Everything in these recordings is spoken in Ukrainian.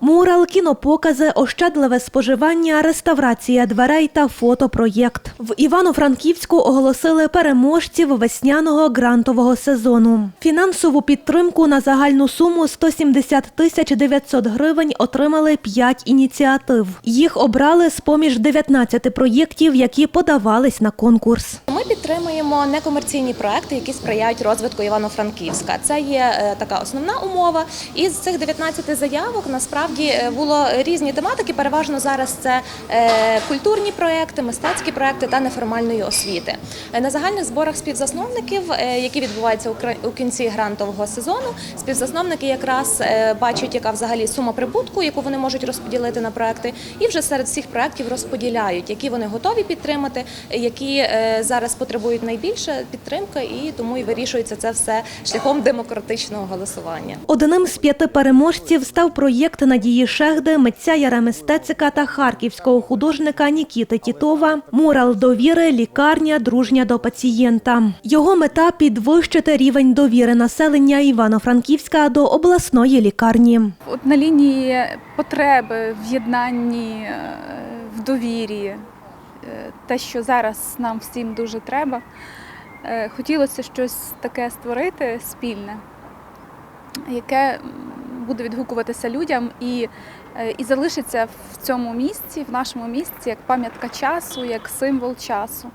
Мурал, кінопокази, ощадливе споживання, реставрація дверей та фотопроєкт. В Івано-Франківську оголосили переможців весняного грантового сезону. Фінансову підтримку на загальну суму 170 тисяч 900 гривень отримали 5 ініціатив. Їх обрали з поміж 19 проєктів, які подавались на конкурс. Ми підтримуємо некомерційні проекти, які сприяють розвитку Івано-Франківська. Це є е, така основна умова. Із цих 19 заявок насправді е, було різні тематики. Переважно зараз це е, культурні проекти, мистецькі проекти та неформальної освіти. Е, На загальних зборах співзасновників, які відбуваються у кінці грантового сезону, співзасновники якраз бачать, яка взагалі сума прибутку, яку вони можуть розподілити на проекти, і вже серед всіх проектів розподіляють, які вони готові підтримати, які зараз потребують найбільше підтримки, і тому і вирішується це все шляхом демократичного голосування. Одним з п'яти переможців став проєкт Надії Шегди, митця Яреми Стецика та харківського художника Нікіти Тітова «Мурал довіри. Лікарня дружня до пацієнта». Його мета підвищити рівень довіри населення Івано-Франківська до обласної лікарні. От на лінії потреби в єднанні, е, в довірі, е, те, що зараз нам всім дуже треба, е, хотілося щось таке створити спільне, яке буде відгукуватися людям і, е, і залишиться в цьому місці, в нашому місці, як пам'ятка часу, як символ часу.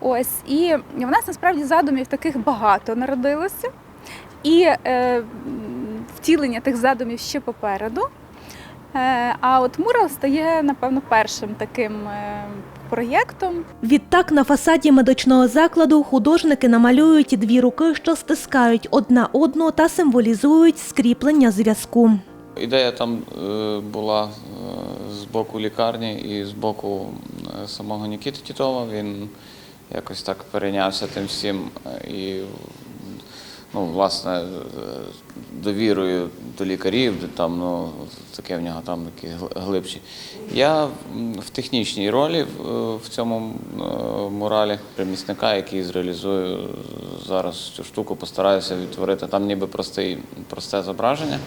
Ось і в нас насправді задумів таких багато народилося. І е, втілення тих задумів ще попереду. Е, а от мурал стає, напевно, першим таким е, проєктом. Відтак на фасаді медичного закладу художники намалюють дві руки, що стискають одна одну та символізують скріплення зв'язку. Ідея там е, була з боку лікарні і з боку самого Нікіти Тітова. Він якось так перейнявся тим всім і ну, власне е, довірою до лікарів, там ну, таке в нього там такі гл- глибші. Я в технічній ролі е, в цьому е, муралі примісника, який зреалізую зараз цю штуку, постараюся відтворити. Там ніби простий, просте зображення.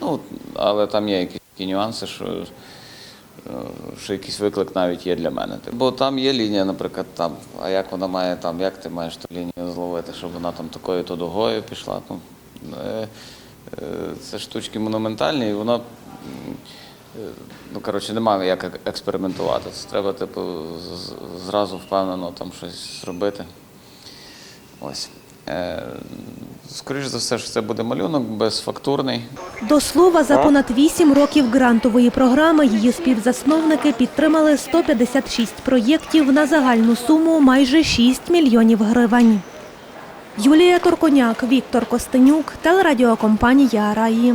Ну, але там є якісь такі нюанси, що, е, що якийсь виклик навіть є для мене. Бо там є лінія, наприклад, там, а як вона має там, як ти маєш ту лінію зловити, щоб вона там такою то дугою пішла. Ну, е, е, це штучки монументальні, і воно. е, Ну, коротше, немає як експериментувати. Це треба, типу, зразу впевнено там щось зробити. Ось. Е, скоріш за все, що це буде малюнок безфактурний. До слова, за понад 8 років грантової програми її співзасновники підтримали 156 проєктів на загальну суму майже 6 мільйонів гривень. Юлія Торконяк, Віктор Костенюк, телерадіокомпанія Раї.